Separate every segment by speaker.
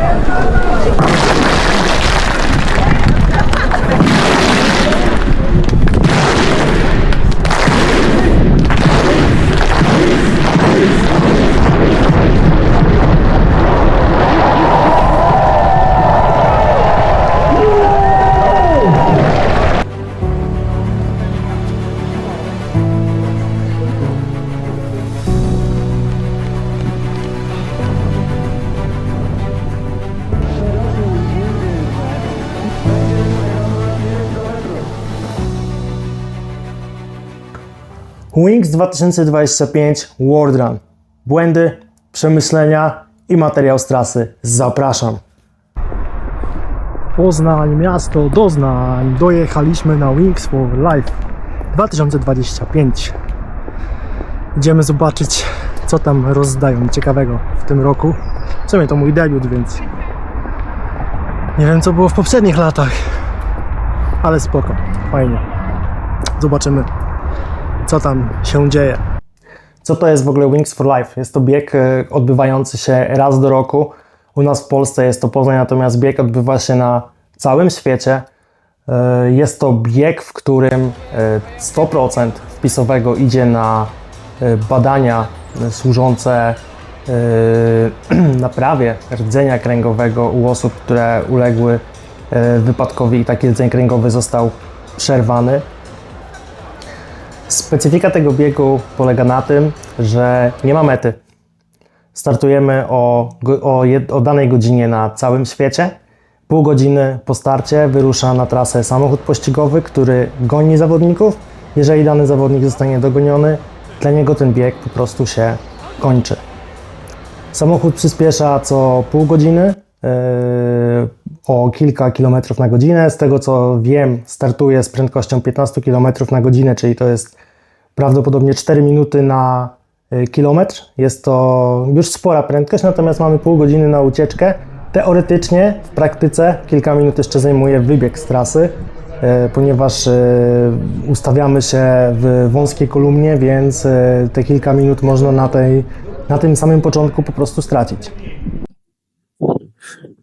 Speaker 1: Thank you. Wings 2025 World Run. Błędy, przemyślenia i materiał z trasy. Zapraszam. Poznań, miasto doznań. Dojechaliśmy na Wings for Life 2025. Idziemy zobaczyć, co tam rozdają ciekawego w tym roku. W sumie to mój debiut, więc nie wiem, co było w poprzednich latach, ale spoko, fajnie. Zobaczymy, co tam się dzieje. Co to jest w ogóle Wings for Life? Jest to bieg e, odbywający się raz do roku. U nas w Polsce jest to Poznań, natomiast bieg odbywa się na całym świecie. E, Jest to bieg, w którym e, 100% wpisowego idzie na e, badania e, służące e, naprawie rdzenia kręgowego u osób, które uległy e, wypadkowi i taki rdzeń kręgowy został przerwany. Specyfika tego biegu polega na tym, że nie ma mety. Startujemy o, o, o danej godzinie na całym świecie. Pół godziny po starcie wyrusza na trasę samochód pościgowy, który goni zawodników. Jeżeli dany zawodnik zostanie dogoniony, dla niego ten bieg po prostu się kończy. Samochód przyspiesza co pół godziny o kilka kilometrów na godzinę. Z tego co wiem, startuje z prędkością 15 km na godzinę, czyli to jest prawdopodobnie 4 minuty na y, kilometr. Jest to już spora prędkość, natomiast mamy pół godziny na ucieczkę. Teoretycznie, w praktyce kilka minut jeszcze zajmuje wybieg z trasy, y, ponieważ y, ustawiamy się w wąskiej kolumnie, więc te kilka minut można na, tej, na tym samym początku po prostu stracić.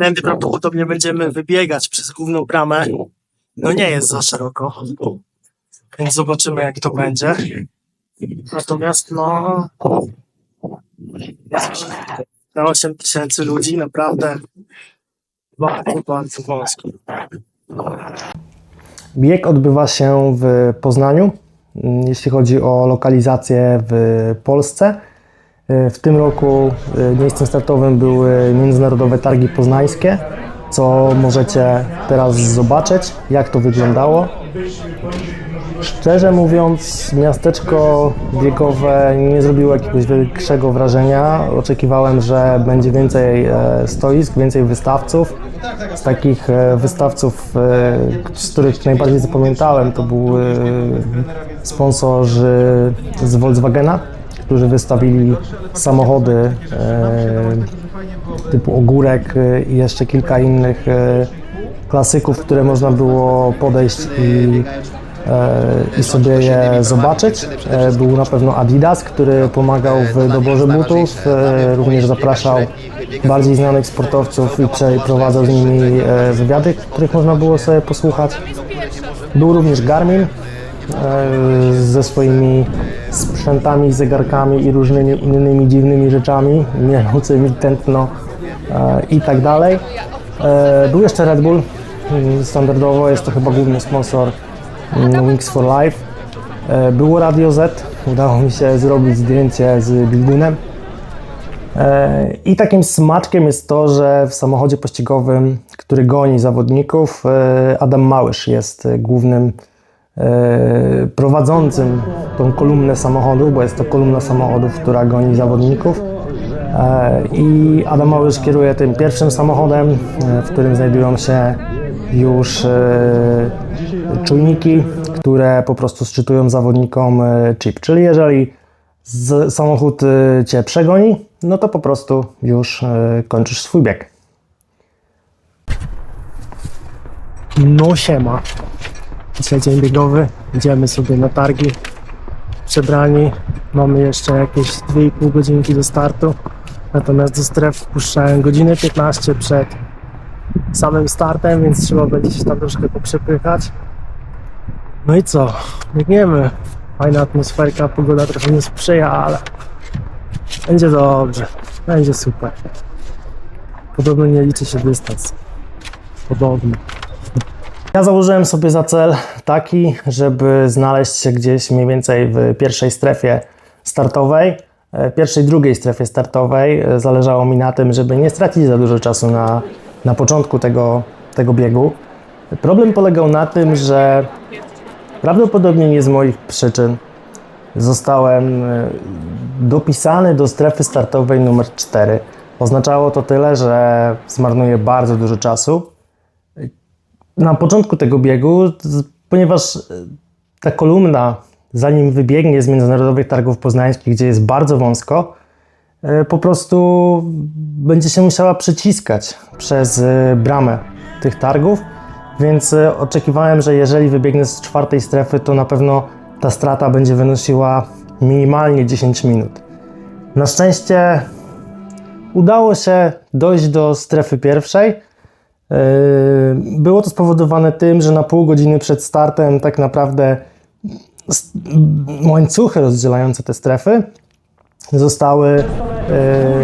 Speaker 1: Tędy prawdopodobnie będziemy wybiegać przez główną bramę. No nie jest za szeroko, więc zobaczymy jak to będzie. Natomiast no... Na 8 tysięcy ludzi naprawdę bardzo, bardzo wąsko. Bieg odbywa się w Poznaniu, mm, jeśli chodzi o lokalizację w Polsce. Y, W tym roku y, miejscem startowym były Międzynarodowe Targi Poznańskie, co możecie teraz zobaczyć, jak to wyglądało. Szczerze mówiąc, miasteczko biegowe nie zrobiło jakiegoś większego wrażenia. Oczekiwałem, że będzie więcej e, stoisk, więcej wystawców. Z takich e, wystawców, e, z których najbardziej zapamiętałem, to był e, sponsorzy z Volkswagena, którzy wystawili samochody e, typu Ogórek e, i jeszcze kilka innych e, klasyków, które można było podejść i, i sobie je zobaczyć. Był na pewno Adidas, który pomagał w doborze butów, również zapraszał bardziej znanych sportowców i przeprowadzał z nimi wywiady, których można było sobie posłuchać. Był również Garmin, ze swoimi sprzętami, zegarkami i różnymi innymi dziwnymi rzeczami, mielącymi tętno e, i tak dalej. E, Był jeszcze Red Bull, mm, standardowo jest to chyba główny sponsor mm, Wings for Life. E, Było Radio Z, udało mi się zrobić zdjęcie z biegunem. E, I takim smaczkiem jest to, że w samochodzie pościgowym, który goni zawodników, e, Adam Małysz jest e, głównym prowadzącym tą kolumnę samochodu, bo jest to kolumna samochodów, która goni zawodników. E, I Adam Małysz kieruje tym pierwszym samochodem, e, w którym znajdują się już e, czujniki, które po prostu szczytują zawodnikom e, chip. Czyli jeżeli samochód e, Cię przegoni, no to po prostu już e, kończysz swój bieg. No siema. Dzisiaj dzień biegowy. Idziemy sobie na targi. Przebrani. Mamy jeszcze jakieś 2,5 godzinki do startu. Natomiast do stref wpuszczałem godzinę 15 przed samym startem, więc trzeba będzie się tam troszkę poprzepychać. No i co? Biegniemy. Fajna atmosferka, pogoda trochę nie sprzyja, ale będzie dobrze. Będzie super. Podobno nie liczy się dystans. Podobno. Ja założyłem sobie za cel taki, żeby znaleźć się gdzieś mniej więcej w pierwszej strefie startowej. W pierwszej, drugiej strefie startowej E, zależało mi na tym, żeby nie stracić za dużo czasu na, na początku tego, tego biegu. Problem polegał na tym, że prawdopodobnie nie z moich przyczyn zostałem e, dopisany do strefy startowej numer 4. Oznaczało to tyle, że zmarnuję bardzo dużo czasu. Na początku tego biegu, ponieważ e, ta kolumna, zanim wybiegnie z Międzynarodowych Targów Poznańskich, gdzie jest bardzo wąsko, e, po prostu będzie się musiała przyciskać przez e, bramę tych targów, więc oczekiwałem, że jeżeli wybiegnę z czwartej strefy, to na pewno ta strata będzie wynosiła minimalnie 10 minut. Na szczęście udało się dojść do strefy pierwszej. Yy, Było to spowodowane tym, że na pół godziny przed startem tak naprawdę łańcuchy rozdzielające te strefy zostały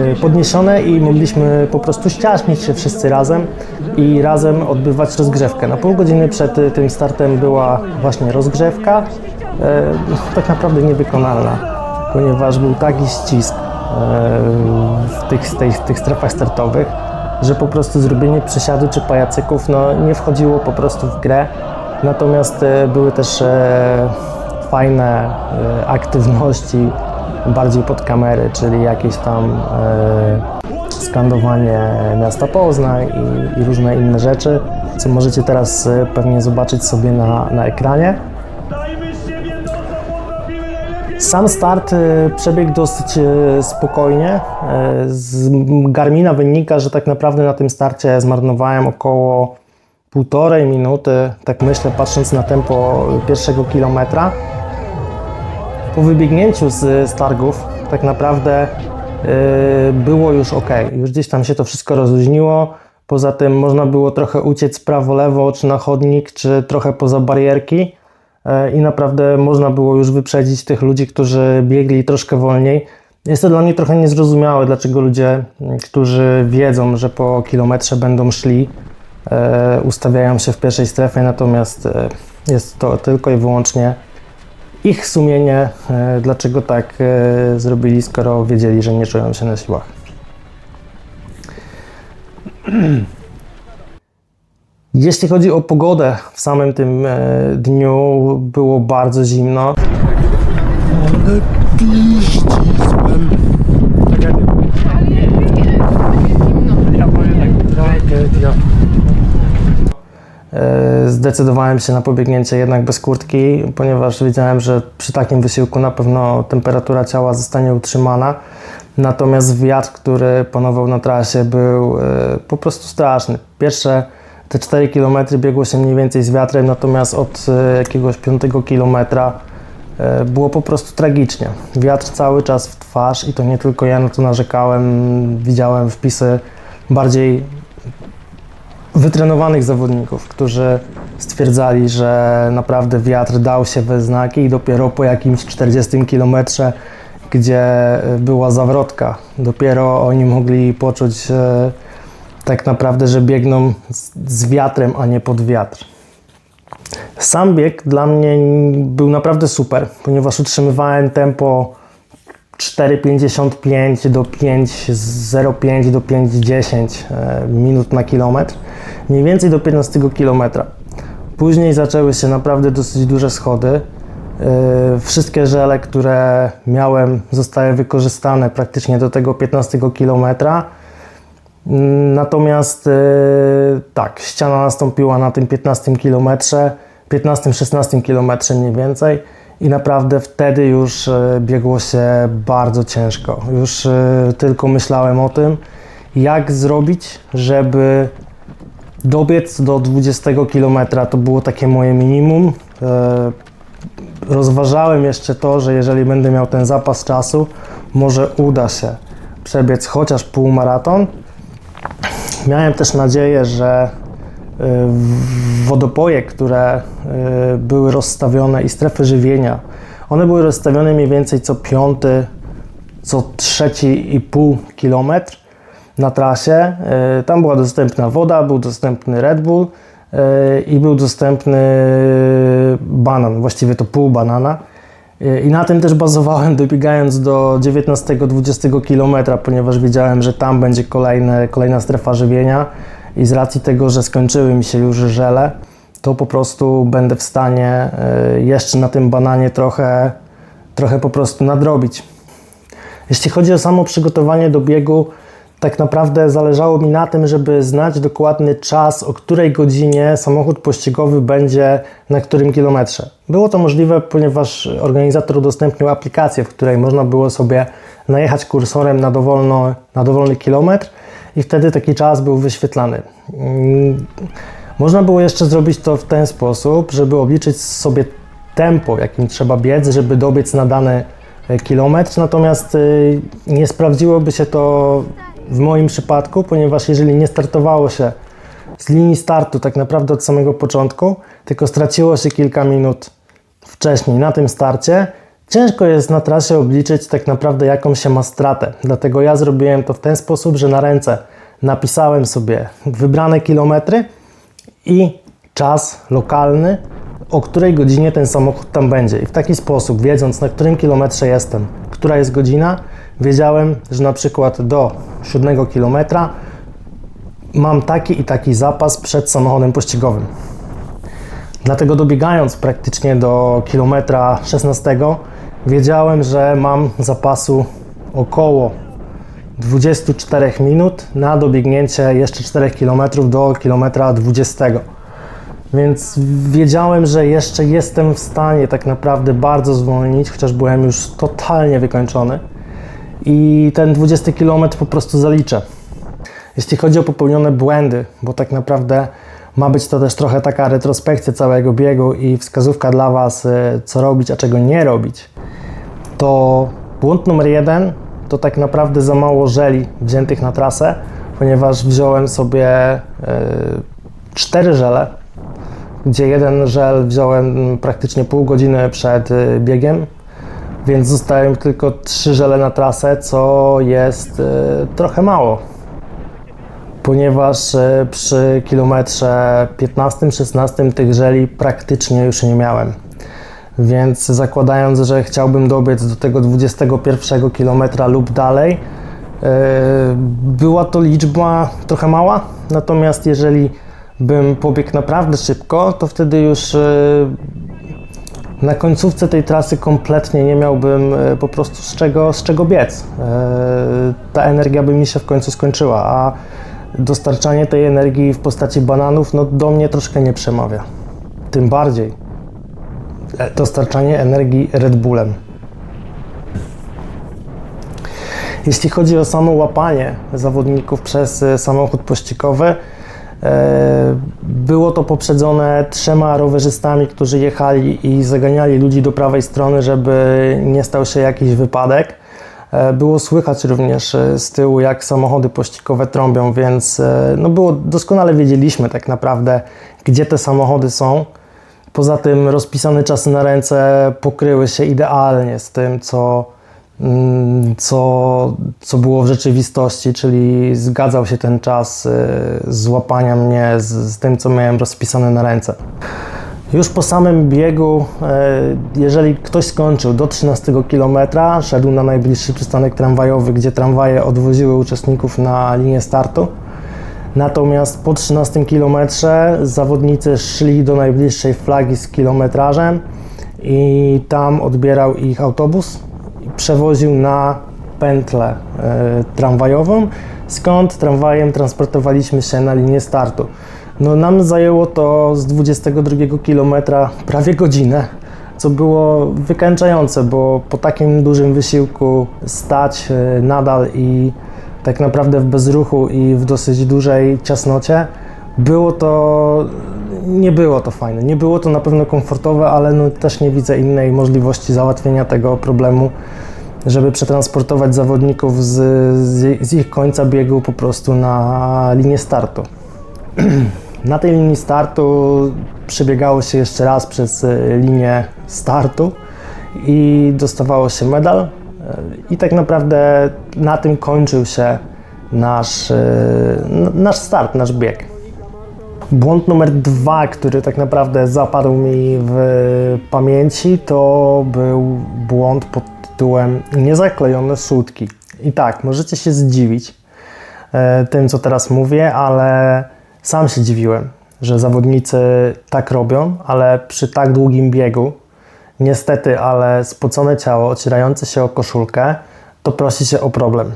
Speaker 1: yy, podniesione i mogliśmy po prostu ściaśnić się wszyscy razem i razem odbywać rozgrzewkę. Na pół godziny przed y, tym startem była właśnie rozgrzewka, tak naprawdę niewykonalna, ponieważ był taki ścisk w tych, tych strefach startowych, że po prostu zrobienie przysiadu czy pajacyków no, nie wchodziło po prostu w grę. Natomiast e, były też e, fajne e, aktywności bardziej pod kamery, czyli jakieś tam skandowanie miasta Poznań i, i różne inne rzeczy, co możecie teraz pewnie zobaczyć sobie na, na ekranie. Sam start e, przebiegł dosyć e, spokojnie. E, Z Garmina wynika, że tak naprawdę na tym starcie zmarnowałem około półtorej minuty, tak myślę, patrząc na tempo pierwszego kilometra. Po wybiegnięciu z, z targów tak naprawdę było już ok. Już gdzieś tam się to wszystko rozluźniło. Poza tym można było trochę uciec prawo-lewo, czy na chodnik, czy trochę poza barierki i naprawdę można było już wyprzedzić tych ludzi, którzy biegli troszkę wolniej. Jest to dla mnie trochę niezrozumiałe, dlaczego ludzie, którzy wiedzą, że po kilometrze będą szli, e, ustawiają się w pierwszej strefie, natomiast e, jest to tylko i wyłącznie ich sumienie, e, dlaczego tak e, zrobili, skoro wiedzieli, że nie czują się na siłach. Jeśli chodzi o pogodę, w samym tym e, dniu było bardzo zimno.
Speaker 2: Ale.
Speaker 1: E, Zdecydowałem się na pobiegnięcie jednak bez kurtki, ponieważ wiedziałem, że przy takim wysiłku na pewno temperatura ciała zostanie utrzymana. Natomiast wiatr, który panował na trasie, był e, po prostu straszny. Pierwsze te 4 km biegło się mniej więcej z wiatrem, natomiast od e, jakiegoś 5 km e, było po prostu tragicznie. Wiatr cały czas w twarz i to nie tylko ja na to narzekałem. Widziałem wpisy bardziej wytrenowanych zawodników, którzy stwierdzali, że naprawdę wiatr dał się we znaki i dopiero po jakimś 40 kilometrze, gdzie była zawrotka, dopiero oni mogli poczuć e, tak naprawdę, że biegną z, wiatrem, a nie pod wiatr. Sam bieg dla mnie był naprawdę super, ponieważ utrzymywałem tempo 4,55 do 5,05 do 5,10 e, minut na kilometr, mniej więcej do 15 kilometra. Później zaczęły się naprawdę dosyć duże schody. E, Wszystkie żele, które miałem, zostały wykorzystane praktycznie do tego 15 kilometra. Natomiast e, tak, ściana nastąpiła na tym 15 kilometrze, 15-16 kilometrze mniej więcej i naprawdę wtedy już e, biegło się bardzo ciężko. Już e, tylko myślałem o tym, jak zrobić, żeby dobiec do 20 kilometra. To było takie moje minimum. Rozważałem jeszcze to, że jeżeli będę miał ten zapas czasu, może uda się przebiec chociaż półmaraton. Miałem też nadzieję, że y, wodopoje, które y, były rozstawione i strefy żywienia, one były rozstawione mniej więcej co piąty, co trzeci i pół kilometr na trasie. Y, Tam była dostępna woda, był dostępny Red Bull i był dostępny banan, właściwie to pół banana. Y, I na tym też bazowałem, dobiegając do 19-20 km, ponieważ wiedziałem, że tam będzie kolejne, kolejna strefa żywienia i z racji tego, że skończyły mi się już żele, to po prostu będę w stanie y, jeszcze na tym bananie trochę, trochę po prostu nadrobić. Jeśli chodzi o samo przygotowanie do biegu, tak naprawdę zależało mi na tym, żeby znać dokładny czas, o której godzinie samochód pościgowy będzie na którym kilometrze. Było to możliwe, ponieważ organizator udostępnił aplikację, w której można było sobie najechać kursorem na, dowolno, na dowolny kilometr i wtedy taki czas był wyświetlany. Mm, Można było jeszcze zrobić to w ten sposób, żeby obliczyć sobie tempo, jakim trzeba biec, żeby dobiec na dany e, kilometr, natomiast y, nie sprawdziłoby się to w moim przypadku, ponieważ jeżeli nie startowało się z linii startu tak naprawdę od samego początku, tylko straciło się kilka minut wcześniej na tym starcie, ciężko jest na trasie obliczyć tak naprawdę jaką się ma stratę. Dlatego ja zrobiłem to w ten sposób, że na ręce napisałem sobie wybrane kilometry i czas lokalny, o której godzinie ten samochód tam będzie. I w taki sposób, wiedząc na którym kilometrze jestem, która jest godzina, wiedziałem, że na przykład do 7 kilometra mam taki i taki zapas przed samochodem pościgowym. Dlatego dobiegając praktycznie do kilometra 16, wiedziałem, że mam zapasu około 24 minut na dobiegnięcie jeszcze 4 km do kilometra 20. Więc wiedziałem, że jeszcze jestem w stanie tak naprawdę bardzo zwolnić, chociaż byłem już totalnie wykończony. I ten 20 km po prostu zaliczę. Jeśli chodzi o popełnione błędy, bo tak naprawdę ma być to też trochę taka retrospekcja całego biegu i wskazówka dla Was, y, co robić, a czego nie robić, to błąd numer jeden to tak naprawdę za mało żeli wziętych na trasę, ponieważ wziąłem sobie y, cztery żele, gdzie jeden żel wziąłem praktycznie pół godziny przed y, biegiem, więc zostały tylko trzy żele na trasę, co jest y, trochę mało ponieważ e, przy kilometrze 15-16 tych żeli praktycznie już nie miałem. Więc zakładając, że chciałbym dobiec do tego 21 kilometra lub dalej, e, była to liczba trochę mała, natomiast jeżeli bym pobiegł naprawdę szybko, to wtedy już e, na końcówce tej trasy kompletnie nie miałbym e, po prostu z czego, z czego biec. E, Ta energia by mi się w końcu skończyła, a dostarczanie tej energii w postaci bananów no, do mnie troszkę nie przemawia. Tym bardziej e, dostarczanie energii Red Bullem. Jeśli chodzi o samo łapanie zawodników przez samochód pościgowy, było to poprzedzone trzema rowerzystami, którzy jechali i zaganiali ludzi do prawej strony, żeby nie stał się jakiś wypadek. E, Było słychać również e, z tyłu, jak samochody pościgowe trąbią, więc e, no było, doskonale wiedzieliśmy tak naprawdę, gdzie te samochody są. Poza tym rozpisane czasy na ręce pokryły się idealnie z tym, co, co, co było w rzeczywistości, czyli zgadzał się ten czas e, złapania mnie z, z tym, co miałem rozpisane na ręce. Już po samym biegu, e, jeżeli ktoś skończył do 13 km, szedł na najbliższy przystanek tramwajowy, gdzie tramwaje odwoziły uczestników na linię startu. Natomiast po 13 km zawodnicy szli do najbliższej flagi z kilometrażem i tam odbierał ich autobus przewoził na pętlę e, tramwajową, skąd tramwajem transportowaliśmy się na linię startu. No, nam zajęło to z 22 km prawie godzinę, co było wykańczające, bo po takim dużym wysiłku stać e, nadal i tak naprawdę w bezruchu i w dosyć dużej ciasnocie, było to, nie było to fajne. Nie było to na pewno komfortowe, ale no też nie widzę innej możliwości załatwienia tego problemu żeby przetransportować zawodników z, z, z ich końca biegu po prostu na linię startu. Na tej linii startu przebiegało się jeszcze raz przez e, linię startu i dostawało się medal. E, I tak naprawdę na tym kończył się nasz, e, nasz start, nasz bieg. Błąd numer dwa, który tak naprawdę zapadł mi w pamięci, to był błąd pod tytułem niezaklejone słutki. I tak, możecie się zdziwić e, tym, co teraz mówię, ale sam się dziwiłem, że zawodnicy tak robią, ale przy tak długim biegu, niestety, ale spocone ciało, ocierające się o koszulkę, to prosi się o problem.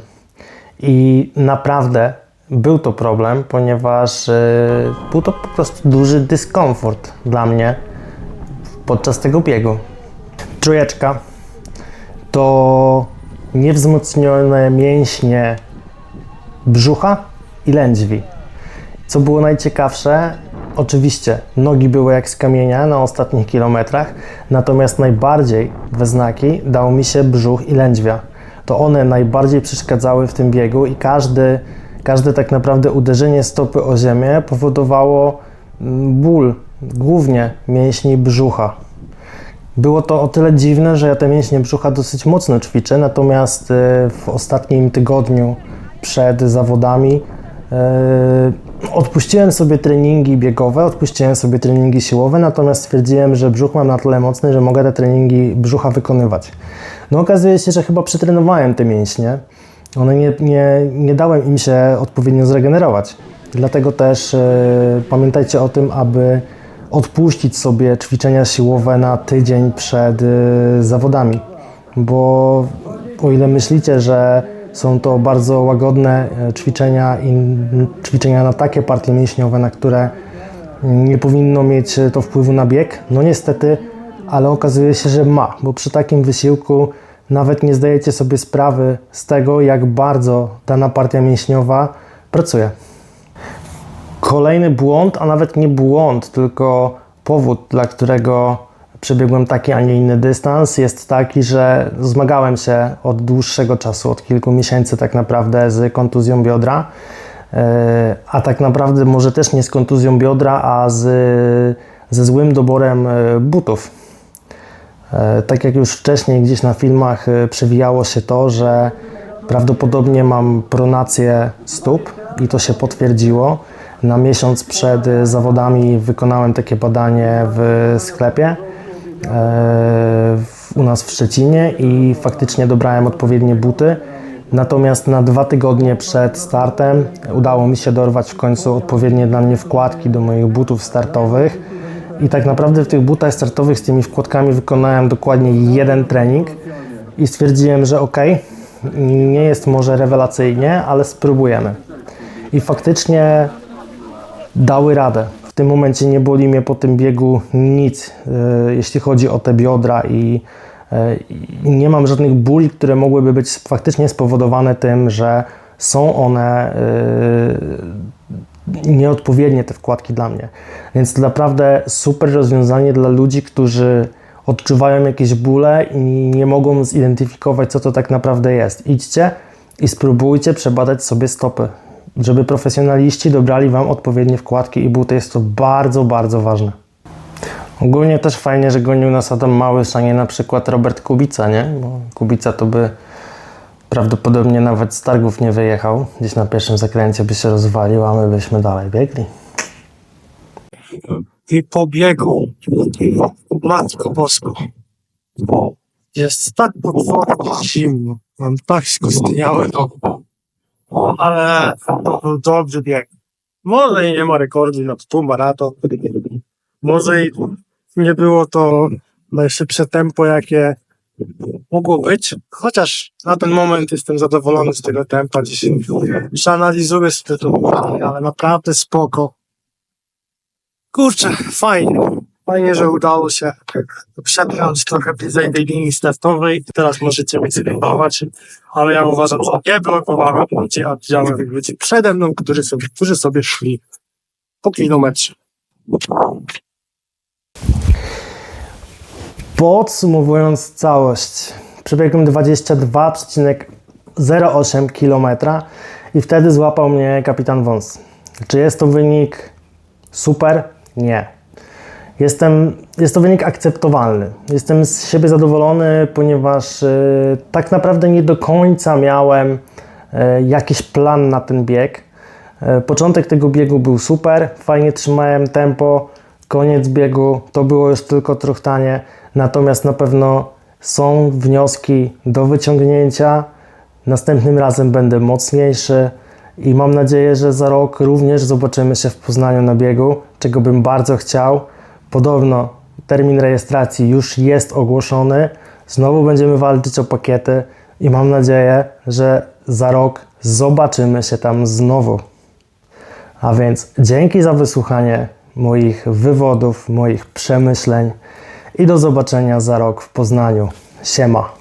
Speaker 1: I naprawdę był to problem, ponieważ e, był to po prostu duży dyskomfort dla mnie podczas tego biegu. Trójeczka to niewzmocnione mięśnie brzucha i lędźwi. Co było najciekawsze, oczywiście nogi były jak z kamienia na ostatnich kilometrach, natomiast najbardziej we znaki dał mi się brzuch i lędźwia. To one najbardziej przeszkadzały w tym biegu i każdy, każde tak naprawdę uderzenie stopy o ziemię powodowało mm, ból, głównie mięśni brzucha. Było to o tyle dziwne, że ja te mięśnie brzucha dosyć mocno ćwiczę, natomiast e, w ostatnim tygodniu przed zawodami e, odpuściłem sobie treningi biegowe, odpuściłem sobie treningi siłowe, natomiast stwierdziłem, że brzuch mam na tyle mocny, że mogę te treningi brzucha wykonywać. No okazuje się, że chyba przetrenowałem te mięśnie. One nie, nie, nie dałem im się odpowiednio zregenerować. Dlatego też e, pamiętajcie o tym, aby odpuścić sobie ćwiczenia siłowe na tydzień przed e, zawodami. Bo o ile myślicie, że są to bardzo łagodne e, ćwiczenia i ćwiczenia na takie partie mięśniowe, na które nie powinno mieć to wpływu na bieg, no niestety, ale okazuje się, że ma, bo przy takim wysiłku nawet nie zdajecie sobie sprawy z tego, jak bardzo dana partia mięśniowa pracuje. Kolejny błąd, a nawet nie błąd, tylko powód, dla którego przebiegłem taki, a nie inny dystans, jest taki, że zmagałem się od dłuższego czasu, od kilku miesięcy tak naprawdę z kontuzją biodra. E, A tak naprawdę może też nie z kontuzją biodra, a z, ze złym doborem e, butów. E, Tak jak już wcześniej gdzieś na filmach e, przewijało się to, że prawdopodobnie mam pronację stóp i to się potwierdziło. Na miesiąc przed e, zawodami wykonałem takie badanie w sklepie u nas w Szczecinie i faktycznie dobrałem odpowiednie buty. Natomiast na dwa tygodnie przed startem udało mi się dorwać w końcu odpowiednie dla mnie wkładki do moich butów startowych. I tak naprawdę w tych butach startowych z tymi wkładkami wykonałem dokładnie jeden trening i stwierdziłem, że ok, nie jest może rewelacyjnie, ale spróbujemy. I faktycznie dały radę. W tym momencie nie boli mnie po tym biegu nic, e, jeśli chodzi o te biodra i, e, nie mam żadnych bóli, które mogłyby być faktycznie spowodowane tym, że są one e, nieodpowiednie te wkładki dla mnie. Więc to naprawdę super rozwiązanie dla ludzi, którzy odczuwają jakieś bóle i nie mogą zidentyfikować, co to tak naprawdę jest. Idźcie i spróbujcie przebadać sobie stopy, żeby profesjonaliści dobrali Wam odpowiednie wkładki i buty. Jest to bardzo, bardzo ważne. Ogólnie też fajnie, że gonił nas Adam Małysz, a nie na przykład Robert Kubica, nie? Bo Kubica to by prawdopodobnie nawet z targów nie wyjechał. Gdzieś na pierwszym zakręcie by się rozwalił, a my byśmy dalej biegli.
Speaker 2: I po biegu, Matko Bosko, jest tak potwornie zimno, mam tak skostniałe ale to był dobry bieg. Może i nie ma rekordu na półmaraton, może i nie było to najszybsze tempo, jakie mogło być, chociaż na ten moment jestem zadowolony z tego tempa. Dzisiaj przeanalizuję sobie to, ale naprawdę spoko. Kurczę, fajnie. Fajnie, że udało się przepchnąć trochę bliżej tej linii startowej. Teraz możecie mnie zrywać, ale ja uważam, że nie blokowałem ludzi, a widziałem ludzi przede mną, którzy sobie, którzy sobie szli po kilometrze.
Speaker 1: Podsumowując całość, przebiegłem 22,08 km i wtedy złapał mnie kapitan Wąs. Czy jest to wynik super? Nie. Jestem, jest to wynik akceptowalny. Jestem z siebie zadowolony, ponieważ y, tak naprawdę nie do końca miałem y, jakiś plan na ten bieg. Y, początek tego biegu był super, fajnie trzymałem tempo. Koniec biegu to było już tylko truchtanie, natomiast na pewno są wnioski do wyciągnięcia. Następnym razem będę mocniejszy i mam nadzieję, że za rok również zobaczymy się w Poznaniu na biegu, czego bym bardzo chciał. Podobno termin rejestracji już jest ogłoszony. Znowu będziemy walczyć o pakiety i mam nadzieję, że za rok zobaczymy się tam znowu. A więc dzięki za wysłuchanie moich wywodów, moich przemyśleń i do zobaczenia za rok w Poznaniu. Siema.